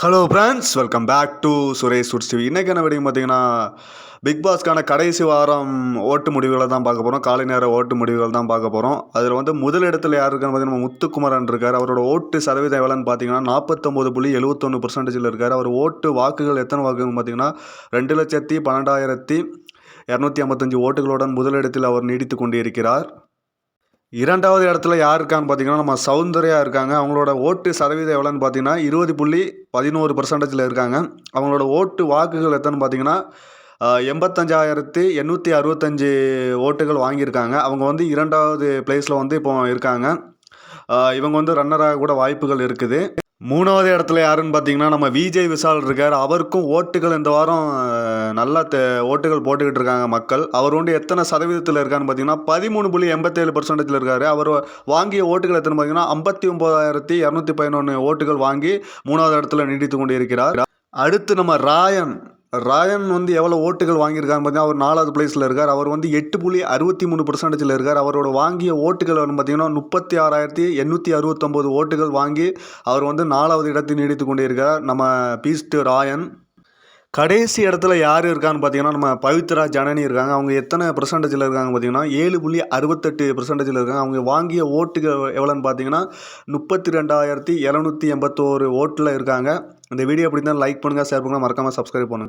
Hello friends welcome back to Suresh shoots TV இன்றைக்கான video பார்த்தீங்கன்னா big பாஸ்க்கான கடைசி வாரம் ஓட்டு முடிவுகளை தான் பார்க்க போகிறோம் காலை நேர ஓட்டு முடிவுகள் தான் பார்க்க போகிறோம் அதில் வந்து முதல் இடத்துல யார் இருக்கான்னு பார்த்தீங்கன்னா முத்துக்குமரன் இருக்கார். அவரோட ஓட்டு சதவீதம் எவ்வளோன்னு பார்த்தீங்கன்னா நாற்பத்தொம்போது புள்ளி எழுபத்தொன்று பர்சன்டேஜில் இருக்கார். அவர் ஓட்டு வாக்குகள் எத்தனை வாக்குன்னு பார்த்தீங்கன்னா ரெண்டு லட்சத்தி பன்னெண்டாயிரத்தி இரநூத்தி ஐம்பத்தஞ்சு ஓட்டுகளுடன் முதலிடத்தில் அவர் நீடித்து கொண்டிருக்கிறார். இரண்டாவது இடத்துல யார் இருக்கான்னு பார்த்தீங்கன்னா நம்ம சௌந்தர்யா இருக்காங்க. அவங்களோட ஓட்டு சதவீதம் எவ்வளோன்னு பார்த்தீங்கன்னா இருபது புள்ளி பதினோரு பர்சன்டேஜில் இருக்காங்க. அவங்களோட ஓட்டு வாக்குகள் எத்தனை பார்த்தீங்கன்னா எண்பத்தஞ்சாயிரத்தி எண்ணூற்றி அறுபத்தஞ்சு ஓட்டுகள் வாங்கியிருக்காங்க. அவங்க வந்து இரண்டாவது பிளேஸில் வந்து இப்போ இருக்காங்க. இவங்க வந்து ரன்னராக கூட வாய்ப்புகள் இருக்குது. மூணாவது இடத்துல யாருன்னு பார்த்தீங்கன்னா நம்ம விஜய் விசால் இருக்கார். அவருக்கும் ஓட்டுகள் இந்த வாரம் நல்லா தெ ஓட்டுகள் போட்டுக்கிட்டு இருக்காங்க மக்கள். அவர் வந்து எத்தனை சதவீதத்தில் இருக்கான்னு பார்த்தீங்கன்னா பதிமூணு புள்ளி எண்பத்தேழு பர்சன்டேஜில் இருக்கார். அவர் வாங்கிய ஓட்டுகள் எத்தனை பார்த்தீங்கன்னா ஐம்பத்தி ஒம்பதாயிரத்தி இரநூத்தி பதினொன்று ஓட்டுகள் வாங்கி மூணாவது இடத்துல நீடித்து கொண்டு இருக்கிறார் அடுத்து நம்ம ராயன். ராயன் வந்து எவ்வளோ ஓட்டுகள் வாங்கியிருக்காருன்னு பார்த்தீங்கன்னா அவர் நாலாவது பிளேஸில் இருக்கார். அவர் வந்து எட்டு புள்ளி அறுபத்தி மூணு பர்சன்டேஜில் இருக்கார். அவரோட வாங்கிய ஓட்டுகள் வந்து பார்த்தீங்கன்னா முப்பத்தி ஆறாயிரத்தி எண்ணூற்றி அறுபத்தொம்போது ஓட்டுகள் வாங்கி அவர் வந்து நாலாவது இடத்தை நீடித்து கொண்டே இருக்கார் நம்ம பீஸ்ட் ராயன். கடைசி இடத்துல யார் இருக்கான்னு பார்த்தீங்கன்னா நம்ம பவித்ரா ஜனனி இருக்காங்க. அவங்க எத்தனை பர்சன்டேஜில் இருக்காங்க பார்த்தீங்கன்னா ஏழு புள்ளி அறுபத்தெட்டு பர்சன்டேஜில் இருக்காங்க. அவங்க வாங்கிய ஓட்டுகள் எவ்வளோன்னு பார்த்தீங்கன்னா முப்பத்தி ரெண்டாயிரத்தி எழுநூற்றி எண்பத்தோரு ஓட்டில் இருக்காங்க. இந்த வீடியோ அப்படி தான் லைக் பண்ணுங்கள் ஷேர் பண்ணுங்கள் மறக்காமல் சப்ஸ்கிரைப் பண்ணுங்கள்